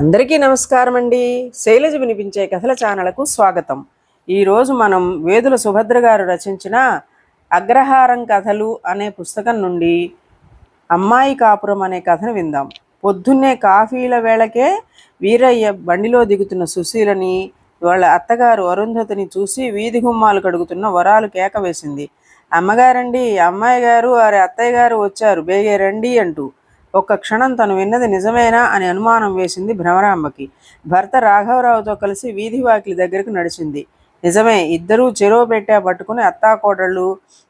అందరికీ నమస్కారం అండి శైలజ వినిపించే కథల ఛానళ్ళకు స్వాగతం. ఈరోజు మనం వేదుల సుభద్ర గారు రచించిన అగ్రహారం కథలు అనే పుస్తకం నుండి అమ్మాయి కాపురం అనే కథను విందాం. పొద్దున్నే కాఫీల వేళకే వీరయ్య బండిలో దిగుతున్న సుశీలని వాళ్ళ అత్తగారు అరుంధతిని చూసి వీధి గుమ్మాలు కడుగుతున్న వరాలు కేక వేసింది. అమ్మగారండి అమ్మాయి గారు వారి అత్తయ్య గారు వచ్చారు. బేగే రండి అంటూ ఒక్క క్షణం తను విన్నది నిజమేనా అని అనుమానం వేసింది భ్రమరాంబకి. భర్త రాఘవరావుతో కలిసి వీధి వాకిలి దగ్గరకు నడిచింది. నిజమే ఇద్దరూ చెరువు పెట్టా పట్టుకుని అత్తాకోడళ్ళు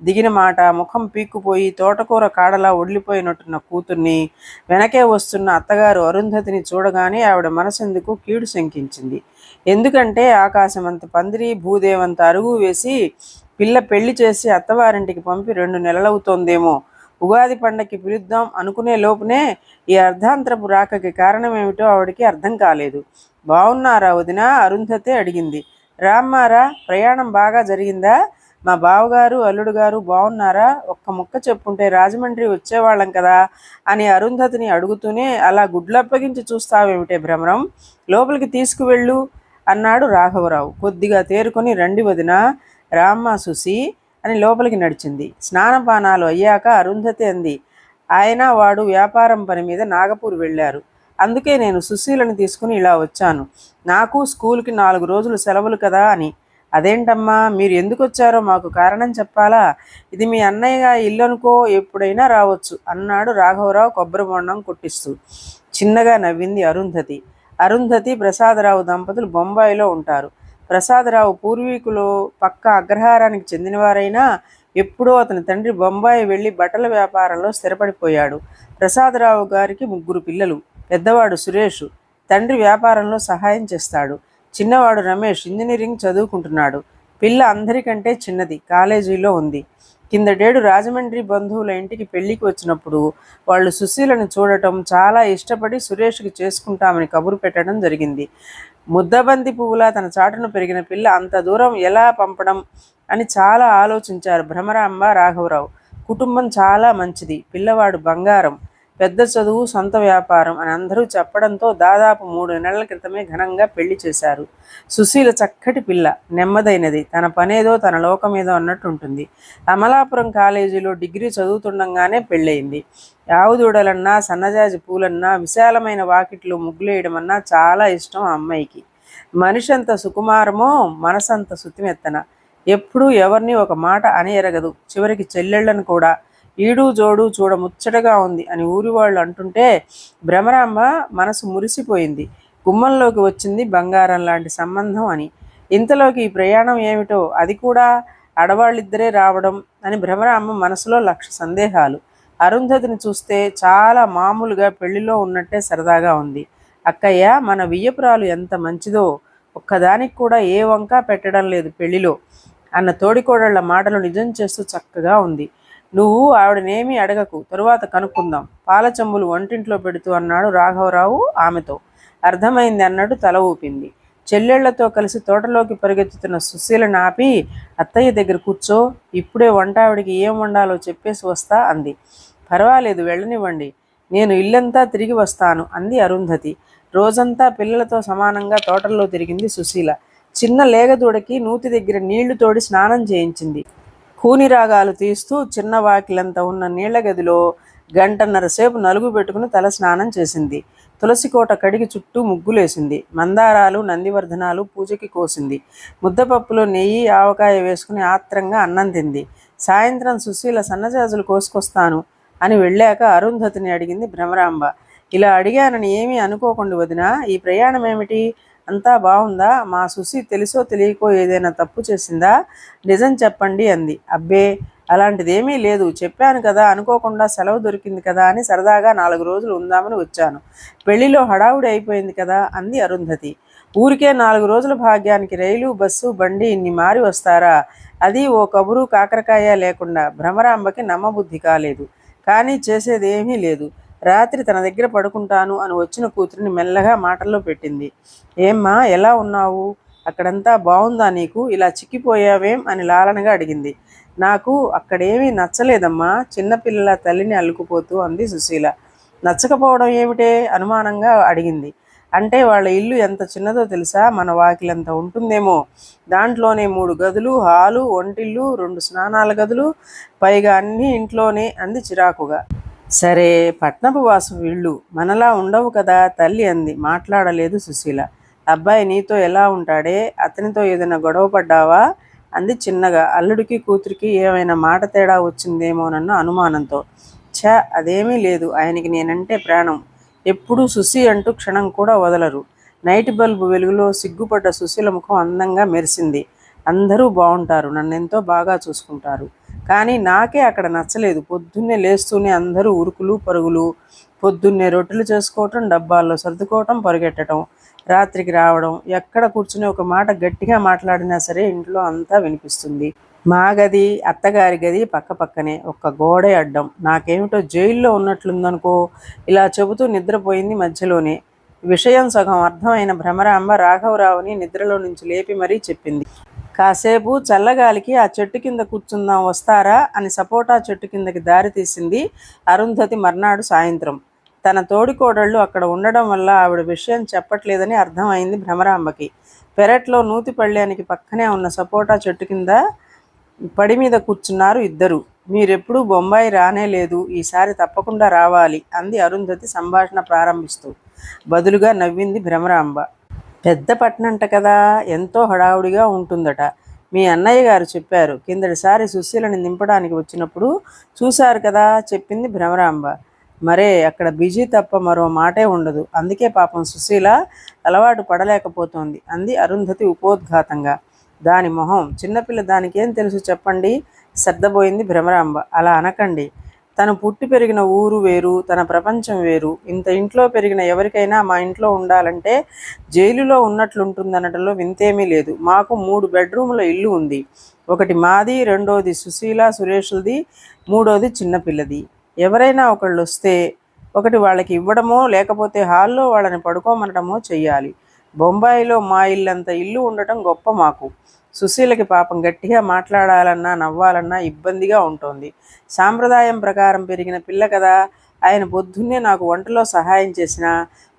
దిగిన మాట ముఖం పీక్కుపోయి తోటకూర కాడలా ఒడిలిపోయినట్టున్న కూతుర్ని వెనకే వస్తున్న అత్తగారు అరుంధతిని చూడగానే ఆవిడ మనసెందుకు కీడు శంకించింది. ఎందుకంటే ఆకాశమంత పందిరి భూదేవంత అరుగు వేసి పిల్ల పెళ్ళి చేసి అత్తవారింటికి పంపి రెండు నెలలవుతోందేమో ఉగాది పండగకి పిలుద్దాం అనుకునే లోపునే ఈ అర్ధాంతరపు రాకకి కారణమేమిటో ఆవిడకి అర్థం కాలేదు. బాగున్నారా వదిన? అరుంధతే అడిగింది. రామ్మారా ప్రయాణం బాగా జరిగిందా? మా బావగారు అల్లుడు గారు బాగున్నారా ఒక్క ముక్క చెప్పుంటే రాజమండ్రి వచ్చేవాళ్ళం కదా అని అరుంధతిని అడుగుతూనే అలా గుడ్లప్పగించి చూస్తావేమిటే భ్రమరం? లోపలికి తీసుకువెళ్ళు అన్నాడు రాఘవరావు. కొద్దిగా తేరుకొని రండి వదిన. రామ్మ సుసి అని లోపలికి నడిచింది. స్నానపానాలు అయ్యాక అరుంధతి అంది ఆయన వాడు వ్యాపారం పని మీద నాగపూర్ వెళ్ళారు. అందుకే నేను సుశీలను తీసుకుని ఇలా వచ్చాను. నాకు స్కూల్కి నాలుగు రోజులు సెలవులు కదా అని. అదేంటమ్మా మీరు ఎందుకు వచ్చారో మాకు కారణం చెప్పాలా? ఇది మీ అన్నయ్య ఇల్లు అనుకో ఎప్పుడైనా రావచ్చు అన్నాడు రాఘవరావు కొబ్బరి బొండం కొట్టిస్తూ. చిన్నగా నవ్వింది అరుంధతి. అరుంధతి ప్రసాదరావు దంపతులు బొంబాయిలో ఉంటారు. ప్రసాదరావు పూర్వీకులు పక్క అగ్రహారానికి చెందినవారైనా ఎప్పుడో అతని తండ్రి బొంబాయి వెళ్ళి బట్టల వ్యాపారంలో స్థిరపడిపోయాడు. ప్రసాదరావు గారికి ముగ్గురు పిల్లలు పెద్దవాడు సురేష్. తండ్రి వ్యాపారంలో సహాయం చేస్తాడు. చిన్నవాడు రమేష్ ఇంజనీరింగ్ చదువుకుంటున్నాడు. పిల్ల అందరికంటే చిన్నది కాలేజీలో ఉంది. కిందటేడు రాజమండ్రి బంధువుల ఇంటికి పెళ్ళికి వచ్చినప్పుడు వాళ్ళు సుశీలను చూడటం చాలా ఇష్టపడి సురేష్కి చేసుకుంటామని కబురు పెట్టడం జరిగింది. ముద్దబంతి పువ్వులా తన చాటును పెరిగిన పిల్ల అంత దూరం ఎలా పంపడం అని చాలా ఆలోచించారు భ్రమరాంబ రాఘవరావు. కుటుంబం చాలా మంచిది. పిల్లవాడు బంగారం. పెద్ద చదువు సొంత వ్యాపారం అని అందరూ చెప్పడంతో దాదాపు మూడు నెలల క్రితమే ఘనంగా పెళ్ళి చేశారు. సుశీల చక్కటి పిల్ల నెమ్మదైనది. తన పనేదో తన లోకమేదో అన్నట్టుంటుంది అమలాపురం కాలేజీలో డిగ్రీ చదువుతుండగానే పెళ్ళయింది. ఆవుదూడలన్నా సన్నజాజి పూలన్నా విశాలమైన వాకిట్లో ముగ్గులేయడమన్నా చాలా ఇష్టం ఆ అమ్మాయికి. మనిషి అంత సుకుమారమో మనసంత సుతిమెత్తన. ఎప్పుడూ ఎవరిని ఒక మాట అని ఎరగదు. చివరికి చెల్లెళ్ళను కూడా ఈడు జోడు చూడ ముచ్చటగా ఉంది అని ఊరి వాళ్ళు అంటుంటే భ్రమరాంబ మనసు మురిసిపోయింది. గుమ్మంలోకి వచ్చింది బంగారం లాంటి సంబంధం అని. ఇంతలోకి ఈ ప్రయాణం ఏమిటో? అది కూడా ఆడవాళ్ళిద్దరే రావడం అని భ్రమరాంబ మనసులో లక్ష సందేహాలు. అరుంధతిని చూస్తే చాలా మామూలుగా పెళ్ళిలో ఉన్నట్టే సరదాగా ఉంది. అక్కయ్య మన వియ్యపురాలు ఎంత మంచిదో? ఒక్కదానికి కూడా ఏ వంక పెట్టడం లేదు పెళ్ళిలో అన్న తోడికోడళ్ళ మాటలు నిజం చేస్తూ చక్కగా ఉంది. నువ్వు ఆవిడనేమీ అడగకు. తరువాత కనుక్కుందాం. పాల చెంబులు వంటింట్లో పెడుతూ అన్నాడు రాఘవరావు ఆమెతో. అర్థమైంది అన్నట్టు తల ఊపింది. చెల్లెళ్ళతో కలిసి తోటలోకి పరిగెత్తుతున్న సుశీలను ఆపి అత్తయ్య దగ్గర కూర్చో ఇప్పుడే వంట ఆవిడికి ఏం వండాలో చెప్పేసి వస్తా అంది. పర్వాలేదు వెళ్ళనివ్వండి. నేను ఇల్లంతా తిరిగి వస్తాను అంది అరుంధతి. రోజంతా పిల్లలతో సమానంగా తోటల్లో తిరిగింది సుశీల. చిన్న లేగదూడకి నూతి దగ్గర నీళ్ళు తోడి స్నానం చేయించింది. కూని రాగాలు తీస్తూ చిన్న వాకిలంత ఉన్న నీళ్ళ గదిలో గంటన్నర సేపు నలుగు పెట్టుకుని తల స్నానం చేసింది. తులసికోట కడిగి చుట్టూ ముగ్గులేసింది. మందారాలు నందివర్ధనాలు పూజకి కోసింది. ముద్దపప్పులో నెయ్యి ఆవకాయ వేసుకుని ఆత్రంగా అన్నం తింది. సాయంత్రం సుశీల సన్నజాజులు కోసుకొస్తాను అని వెళ్ళాక అరుంధతిని అడిగింది భ్రమరాంబ. ఇలా అడిగానని ఏమీ అనుకోకుండా వదినా ఈ ప్రయాణం ఏమిటి అంతా బాగుందా? మా సుసి తెలుసో తెలియకో ఏదైనా తప్పు చేసిందా? నిజం చెప్పండి అంది. అబ్బే అలాంటిదేమీ లేదు. చెప్పాను కదా అనుకోకుండా సెలవు దొరికింది కదా అని సరదాగా నాలుగు రోజులు ఉందామని వచ్చాను. పెళ్ళిలో హడావుడి అయిపోయింది కదా అంది అరుంధతి. ఊరికే నాలుగు రోజుల భాగ్యానికి రైలు బస్సు బండి ఇన్ని మారి వస్తారా? అది ఓ కబురు కాకరకాయ లేకుండా భ్రమరాంబకి నమ్మబుద్ధి కాలేదు. కానీ చేసేది ఏమీ లేదు. రాత్రి తన దగ్గర పడుకుంటాను అని వచ్చిన కూతురిని మెల్లగా మాటల్లో పెట్టింది. ఏమ్మా ఎలా ఉన్నావు? అక్కడంతా బాగుందా నీకు? ఇలా చిక్కిపోయావేం? అని లాలనగా అడిగింది. నాకు అక్కడేమీ నచ్చలేదమ్మా చిన్నపిల్లల తల్లిని అల్లుకుపోతూ అంది సుశీల. నచ్చకపోవడం ఏమిటే? అనుమానంగా అడిగింది. అంటే వాళ్ళ ఇల్లు ఎంత చిన్నదో తెలుసా? మన వాకిలంత ఉంటుందేమో? దాంట్లోనే మూడు గదులు హాలు ఒంటిల్లు రెండు స్నానాల గదులు పైగా అన్నీ ఇంట్లోనే అంది చిరాకుగా. సరే పట్నపు వాసు వీళ్ళు మనలా ఉండవు కదా తల్లి అంది. మాట్లాడలేదు సుశీల. అబ్బాయి నీతో ఎలా ఉంటాడే? అతనితో ఏదైనా గొడవ పడ్డావా? అంది చిన్నగా. అల్లుడికి కూతురికి ఏమైనా మాట తేడా వచ్చిందేమోనన్న అనుమానంతో. ఛ అదేమీ లేదు. ఆయనకి నేనంటే ప్రాణం. ఎప్పుడూ సుసి అంటూ క్షణం కూడా వదలరు. నైట్ బల్బు వెలుగులో సిగ్గుపడ్డ సుశీల ముఖం అందంగా మెరిసింది. అందరూ బాగుంటారు నన్నెంతో బాగా చూసుకుంటారు. కానీ నాకే అక్కడ నచ్చలేదు. పొద్దున్నే లేస్తూనే అందరూ ఉరుకులు పరుగులు పొద్దున్నే రొట్టెలు చేసుకోవటం డబ్బాల్లో సర్దుకోవటం పరుగెట్టడం రాత్రికి రావడం ఎక్కడ కూర్చుని ఒక మాట గట్టిగా మాట్లాడినా సరే ఇంట్లో అంతా వినిపిస్తుంది. మా గది అత్తగారి గది పక్క పక్కనే ఒక్క గోడే అడ్డం. నాకేమిటో జైల్లో ఉన్నట్లుందనుకో ఇలా చెబుతూ నిద్రపోయింది మధ్యలోనే. విషయం సగం అర్థమైన భ్రమరాంబ రాఘవరావుని నిద్రలో నుంచి లేపి మరీ చెప్పింది. కాసేపు చల్లగాలికి ఆ చెట్టు కింద కూర్చుందాం వస్తారా అని సపోటా చెట్టు కిందకి దారి తీసింది అరుంధతి మర్నాడు సాయంత్రం. తన తోడికోడళ్ళు అక్కడ ఉండడం వల్ల ఆవిడ విషయం చెప్పట్లేదని అర్థమైంది భ్రమరాంబకి. పెరట్లో నూతి పక్కనే ఉన్న సపోటా చెట్టు కింద పడి మీద కూర్చున్నారు ఇద్దరు. మీరెప్పుడూ బొంబాయి రానే లేదు ఈసారి తప్పకుండా రావాలి అంది అరుంధతి సంభాషణ ప్రారంభిస్తూ. బదులుగా నవ్వింది భ్రమరాంబ. పెద్ద పట్టణంట కదా ఎంతో హడావుడిగా ఉంటుందట. మీ అన్నయ్య గారు చెప్పారు కిందటిసారి సుశీలని నింపడానికి వచ్చినప్పుడు చూశారు కదా చెప్పింది భ్రమరాంబ. మరే అక్కడ బిజీ తప్ప మరో మాటే ఉండదు. అందుకే పాపం సుశీల అలవాటు పడలేకపోతోంది అంది అరుంధతి ఉపోద్ఘాతంగా. దాని మొహం చిన్నపిల్ల దానికేం తెలుసు చెప్పండి? సర్దబోయింది భ్రమరాంబ. అలా అనకండి. తను పుట్టి పెరిగిన ఊరు వేరు తన ప్రపంచం వేరు. ఇంత ఇంట్లో పెరిగిన ఎవరికైనా మా ఇంట్లో ఉండాలంటే జైలులో ఉన్నట్లుంటుందనటంలో వింతేమీ లేదు. మాకు మూడు బెడ్రూముల ఇల్లు ఉంది. ఒకటి మాది రెండోది సుశీల సురేష్లది మూడోది చిన్నపిల్లది ఎవరైనా ఒకళ్ళు వస్తే ఒకటి వాళ్ళకి ఇవ్వడమో లేకపోతే హాల్లో వాళ్ళని పడుకోమనడమో చెయ్యాలి. బొంబాయిలో మా ఇల్లంత ఇల్లు ఉండటం గొప్ప మాకు. సుశీలకి పాపం గట్టిగా మాట్లాడాలన్నా నవ్వాలన్నా ఇబ్బందిగా ఉంటుంది. సాంప్రదాయం ప్రకారం పెరిగిన పిల్ల కదా. ఆయన పొద్దున్నే నాకు వంటలో సహాయం చేసిన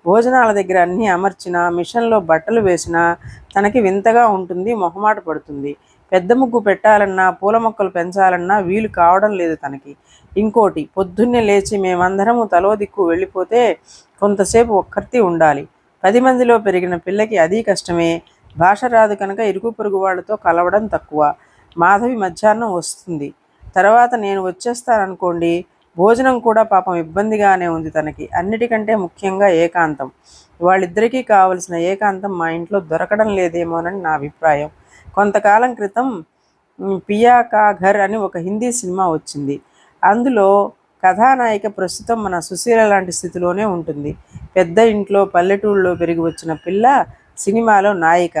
భోజనాల దగ్గర అన్నీ అమర్చిన మిషన్లో బట్టలు వేసిన తనకి వింతగా ఉంటుంది మొహమాట పడుతుంది. పెద్ద ముగ్గు పెట్టాలన్నా పూల మొక్కలు పెంచాలన్నా వీలు కావడం లేదు తనకి. ఇంకోటి పొద్దున్నే లేచి మేమందరము తలో దిక్కు వెళ్ళిపోతే కొంతసేపు ఒక్కర్తి ఉండాలి. పది మందిలో పెరిగిన పిల్లకి అది కష్టమే. భాష రాదు కనుక ఇరుగు పొరుగు వాళ్ళతో కలవడం తక్కువ. మాధవి మధ్యాహ్నం వస్తుంది. తర్వాత నేను వచ్చేస్తాననుకోండి భోజనం కూడా పాపం ఇబ్బందిగానే ఉంది తనకి. అన్నిటికంటే ముఖ్యంగా ఏకాంతం. వాళ్ళిద్దరికీ కావలసిన ఏకాంతం మా ఇంట్లో దొరకడం లేదేమోనని నా అభిప్రాయం. కొంతకాలం క్రితం పియా కా ఘర్ అని ఒక హిందీ సినిమా వచ్చింది. అందులో కథానాయిక ప్రస్తుతం మన సుశీల లాంటి స్థితిలోనే ఉంటుంది. పెద్ద ఇంట్లో పల్లెటూళ్ళలో పెరిగి వచ్చిన పిల్ల సినిమాలో నాయిక.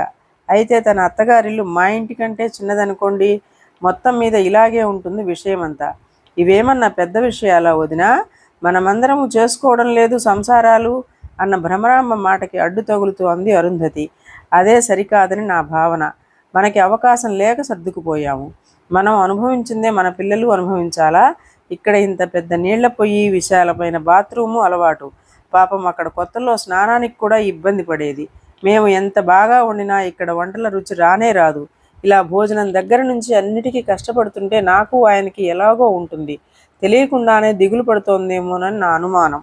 అయితే తన అత్తగారిల్లు మా ఇంటి కంటే చిన్నదనుకోండి మొత్తం మీద ఇలాగే ఉంటుంది విషయమంతా. ఇవేమన్నా పెద్ద విషయాలా వదినా? మనమందరము చేసుకోవడం లేదు సంసారాలు అన్న భ్రమరాంబ మాటకి అడ్డు తగులుతూ అంది అరుంధతి. అదే సరికాదని నా భావన. మనకి అవకాశం లేక సర్దుకుపోయాము. మనం అనుభవించిందే మన పిల్లలు అనుభవించాలా? ఇక్కడ ఇంత పెద్ద నీళ్ళ పొయ్యి విశాలమైన బాత్రూము అలవాటు. పాపం అక్కడ కొత్తలో స్నానానికి కూడా ఇబ్బంది పడేది. మేము ఎంత బాగా వండినా ఇక్కడ వంటల రుచి రానే రాదు. ఇలా భోజనం దగ్గర నుంచి అన్నిటికీ కష్టపడుతుంటే నాకు ఆయనకి ఎలాగో ఉంటుంది. తెలియకుండానే దిగులు పడుతోందేమోనని నా అనుమానం.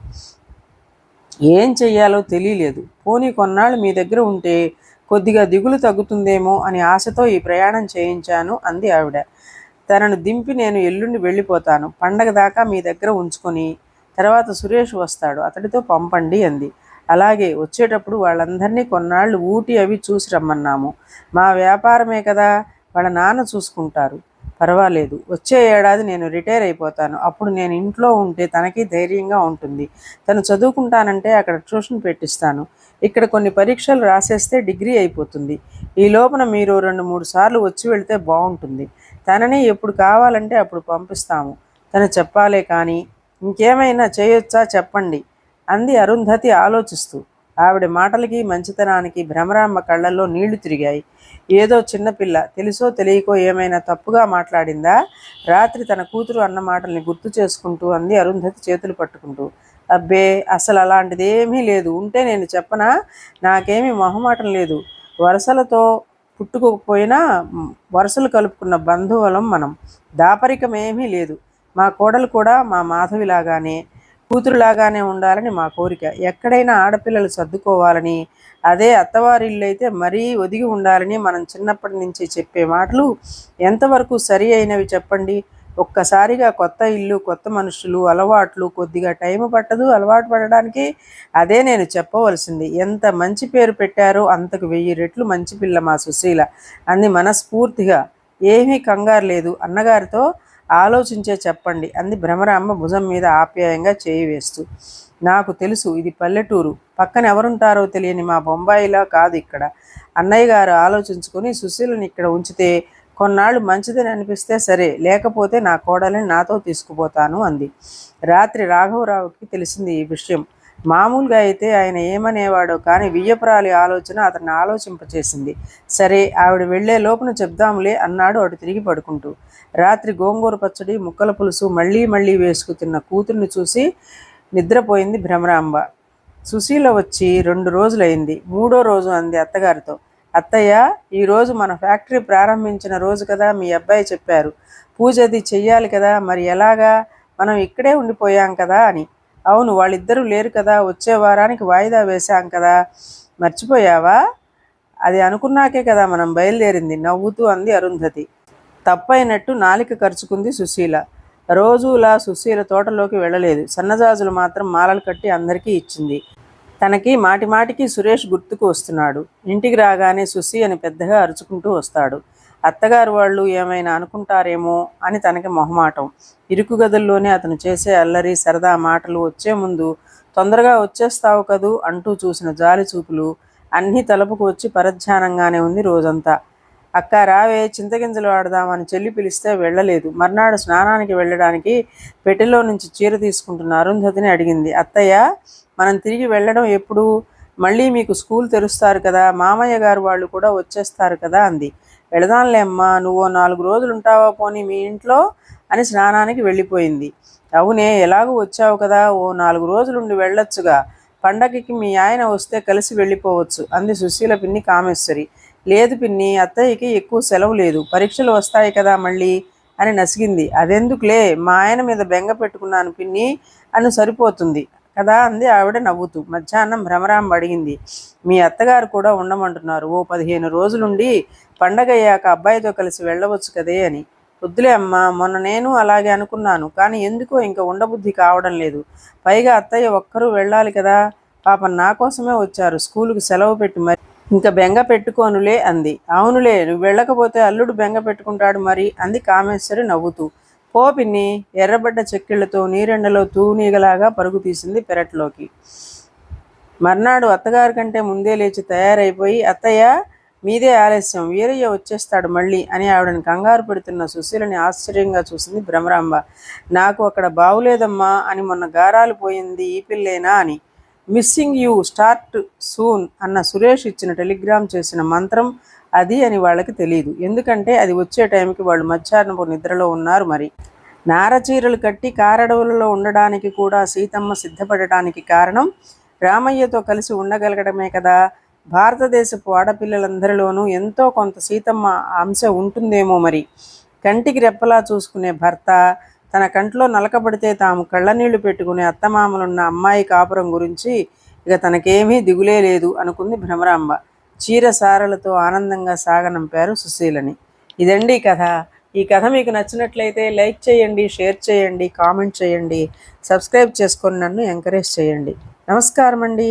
ఏం చెయ్యాలో తెలియలేదు. పోనీ కొన్నాళ్ళు మీ దగ్గర ఉంటే కొద్దిగా దిగులు తగ్గుతుందేమో అని ఆశతో ఈ ప్రయాణం చేయించాను అంది ఆవిడ. తనను దింపి నేను ఎల్లుండి వెళ్ళిపోతాను. పండగ దాకా మీ దగ్గర ఉంచుకొని తర్వాత సురేష్ వస్తాడు. అతడితో పంపండి అంది. అలాగే వచ్చేటప్పుడు వాళ్ళందరినీ కొన్నాళ్ళు ఊటి అవి చూసి రమ్మన్నాము. మా వ్యాపారమే కదా వాళ్ళ నాన్న చూసుకుంటారు. పర్వాలేదు వచ్చే ఏడాది నేను రిటైర్ అయిపోతాను. అప్పుడు నేను ఇంట్లో ఉంటే తనకి ధైర్యంగా ఉంటుంది. తను చదువుకుంటానంటే అక్కడ ట్యూషన్ పెట్టిస్తాను. ఇక్కడ కొన్ని పరీక్షలు రాసేస్తే డిగ్రీ అయిపోతుంది. ఈ లోపల మీరు రెండు మూడు సార్లు వచ్చి వెళితే బాగుంటుంది. తనని ఎప్పుడు కావాలంటే అప్పుడు పంపిస్తాము. తను చెప్పాలే కానీ ఇంకేమైనా చేయొచ్చా చెప్పండి. అంది అరుంధతి ఆలోచిస్తూ. ఆవిడ మాటలకి మంచితనానికి భ్రమరామ్మ కళ్ళల్లో నీళ్ళు తిరిగాయి. ఏదో చిన్నపిల్ల తెలుసో తెలియకో ఏమైనా తప్పుగా మాట్లాడిందా? రాత్రి తన కూతురు అన్న మాటల్ని గుర్తు చేసుకుంటూ అంది అరుంధతి చేతులు పట్టుకుంటూ. అబ్బే అసలు అలాంటిదేమీ లేదు. ఉంటే నేను చెప్పనా? నాకేమీ మొహమాటం లేదు. వరుసలతో పుట్టుకోకపోయినా వరుసలు కలుపుకున్న బంధువులం మనం. దాపరికమేమీ లేదు. మా కోడలు కూడా మా మాధవిలాగానే. కూతురులాగానే ఉండాలని మా కోరిక. ఎక్కడైనా ఆడపిల్లలు సర్దుకోవాలని అదే అత్తవారిల్లు అయితే మరీ ఒదిగి ఉండాలని మనం చిన్నప్పటి నుంచి చెప్పే మాటలు ఎంతవరకు సరి అయినవి చెప్పండి? ఒక్కసారిగా కొత్త ఇల్లు కొత్త మనుషులు అలవాట్లు కొద్దిగా టైం పట్టదు అలవాటు పడడానికి అదే నేను చెప్పవలసింది. ఎంత మంచి పేరు పెట్టారో అంతకు వెయ్యి రెట్లు మంచి పిల్ల మా సుశీల. అంది మనస్ఫూర్తిగా. ఏమీ కంగారు లేదు. అన్నగారితో ఆలోచించే చెప్పండి అంది భ్రమరాంబ భుజం మీద ఆప్యాయంగా చేయి వేస్తూ. నాకు తెలుసు ఇది పల్లెటూరు. పక్కన ఎవరుంటారో తెలియని మా బొంబాయిలా కాదు ఇక్కడ. అన్నయ్య గారు ఆలోచించుకొని సుశీలని ఇక్కడ ఉంచితే కొన్నాళ్ళు మంచిదని అనిపిస్తే సరే లేకపోతే నా కోడలిని నాతో తీసుకుపోతాను అంది. రాత్రి రాఘవరావుకి తెలిసింది ఈ విషయం. మామూలుగా అయితే ఆయన ఏమనేవాడో కానీ వియ్యపురాలి ఆలోచన అతన్ని ఆలోచింపచేసింది. సరే ఆవిడ వెళ్ళే లోపున చెప్దాంలే అన్నాడు అటు తిరిగి పడుకుంటూ. రాత్రి గోంగూర పచ్చడి ముక్కల పులుసు మళ్ళీ మళ్ళీ వేసుకు తిన్న కూతుర్ని చూసి నిద్రపోయింది భ్రమరాంబ. సుశీల వచ్చి రెండు రోజులైంది. మూడో రోజు అంది అత్తగారితో. అత్తయ్య ఈరోజు మన ఫ్యాక్టరీ ప్రారంభించిన రోజు కదా మీ అబ్బాయి చెప్పారు. పూజ అది చెయ్యాలి కదా మరి ఎలాగా? మనం ఇక్కడే ఉండిపోయాం కదా అని. అవును వాళ్ళిద్దరూ లేరు కదా వచ్చే వారానికి వాయిదా వేశాం కదా. మర్చిపోయావా? అది అనుకున్నాకే కదా మనం బయలుదేరింది నవ్వుతూ అంది అరుంధతి. తప్పైనట్టు నాలిక ఖర్చుకుంది సుశీల. రోజులా సుశీల తోటలోకి వెళ్ళలేదు. సన్నజాజులు మాత్రం మాలలు కట్టి అందరికీ ఇచ్చింది. తనకి మాటి మాటికి సురేష్ గుర్తుకు వస్తున్నాడు. ఇంటికి రాగానే సుశీ అని పెద్దగా అరుచుకుంటూ వస్తాడు. అత్తగారు వాళ్ళు ఏమైనా అనుకుంటారేమో అని తనకి మొహమాటం. ఇరుకు గదుల్లోనే అతను చేసే అల్లరి సరదా మాటలు వచ్చే ముందు తొందరగా వచ్చేస్తావు కదూ అంటూ చూసిన జాలి చూపులు అన్నీ తలుపుకు వచ్చి పరధ్యానంగానే ఉంది రోజంతా. అక్క రావే చింతగింజలు ఆడదామని చెల్లి పిలిస్తే వెళ్ళలేదు. మర్నాడు స్నానానికి వెళ్ళడానికి పెట్టెలో నుంచి చీర తీసుకుంటున్న అరుంధతిని అడిగింది. అత్తయ్య మనం తిరిగి వెళ్ళడం ఎప్పుడు? మళ్ళీ మీకు స్కూల్ తెరుస్తారు కదా మామయ్య గారు వాళ్ళు కూడా వచ్చేస్తారు కదా అంది. వెళదాంలే అమ్మా నువ్వు నాలుగు రోజులు ఉంటావా పోనీ మీ ఇంట్లో అని స్నానానికి వెళ్ళిపోయింది. అవునే ఎలాగూ వచ్చావు కదా ఓ నాలుగు రోజులుండి వెళ్ళొచ్చుగా. పండగకి మీ ఆయన వస్తే కలిసి వెళ్ళిపోవచ్చు అంది సుశీల పిన్ని కామేశ్వరి. లేదు పిన్ని అత్తయ్యకి ఎక్కువ సెలవు లేదు పరీక్షలు వస్తాయి కదా మళ్ళీ అని నసిగింది. అదెందుకులే మా ఆయన మీద బెంగ పెట్టుకున్నాను పిన్ని అని సరిపోతుంది కదా అంది ఆవిడ నవ్వుతూ. మధ్యాహ్నం భ్రమరాం అడిగింది మీ అత్తగారు కూడా ఉండమంటున్నారు. ఓ పదిహేను రోజులుండి పండగ అయ్యాక అబ్బాయితో కలిసి వెళ్ళవచ్చు కదే అని. వద్దులే అమ్మా మొన్న నేను అలాగే అనుకున్నాను కానీ ఎందుకో ఇంకా ఉండబుద్ధి కావడం లేదు. పైగా అత్తయ్య ఒక్కరూ వెళ్ళాలి కదా. పాపం నా కోసమే వచ్చారు. స్కూలుకి సెలవు పెట్టి మరి ఇంకా బెంగ పెట్టుకోనులే అంది. అవునులే నువ్వు వెళ్ళకపోతే అల్లుడు బెంగ పెట్టుకుంటాడు మరి అంది కామేశ్వరి నవ్వుతూ. పోపిన్ని ఎర్రబడ్డ చెక్కిళ్ళతో నీరెండలో తూనీగలాగా పరుగు తీసింది పెరట్లోకి. మర్నాడు అత్తగారి కంటే ముందే లేచి తయారైపోయి అత్తయ్య మీదే ఆలస్యం వీరయ్య వచ్చేస్తాడు మళ్ళీ అని ఆవిడని కంగారు పెడుతున్న సుశీలని ఆశ్చర్యంగా చూసింది భ్రమరాంబ. నాకు అక్కడ బాగులేదమ్మా అని మొన్న గారాలు పోయింది ఈ పిల్లేనా అని. మిస్సింగ్ యూ స్టార్ట్ సూన్ అన్న సురేష్ ఇచ్చిన టెలిగ్రామ్ చేసిన మంత్రం అది అని వాళ్ళకి తెలియదు. ఎందుకంటే అది వచ్చే టైంకి వాళ్ళు మధ్యాహ్నపు నిద్రలో ఉన్నారు మరి. నారచీరలు కట్టి కారడవులలో ఉండడానికి కూడా సీతమ్మ సిద్ధపడటానికి కారణం రామయ్యతో కలిసి ఉండగలగడమే కదా. భారతదేశపు ఆడపిల్లలందరిలోనూ ఎంతో కొంత సీతమ్మ అంశ ఉంటుందేమో మరి. కంటికి రెప్పలా చూసుకునే భర్త తన కంట్లో నలకబడితే తాము కళ్ళనీళ్ళు పెట్టుకునే అత్తమామలున్న అమ్మాయి కాపురం గురించి ఇక తనకేమీ దిగులే లేదు అనుకుంది భ్రమరాంబ. చీర సారలతో ఆనందంగా సాగనంపారు సుశీలని. ఇదండి కథ. ఈ కథ మీకు నచ్చినట్లయితే లైక్ చేయండి షేర్ చేయండి కామెంట్ చేయండి సబ్స్క్రైబ్ చేసుకొని నన్ను ఎంకరేజ్ చేయండి. నమస్కారం అండి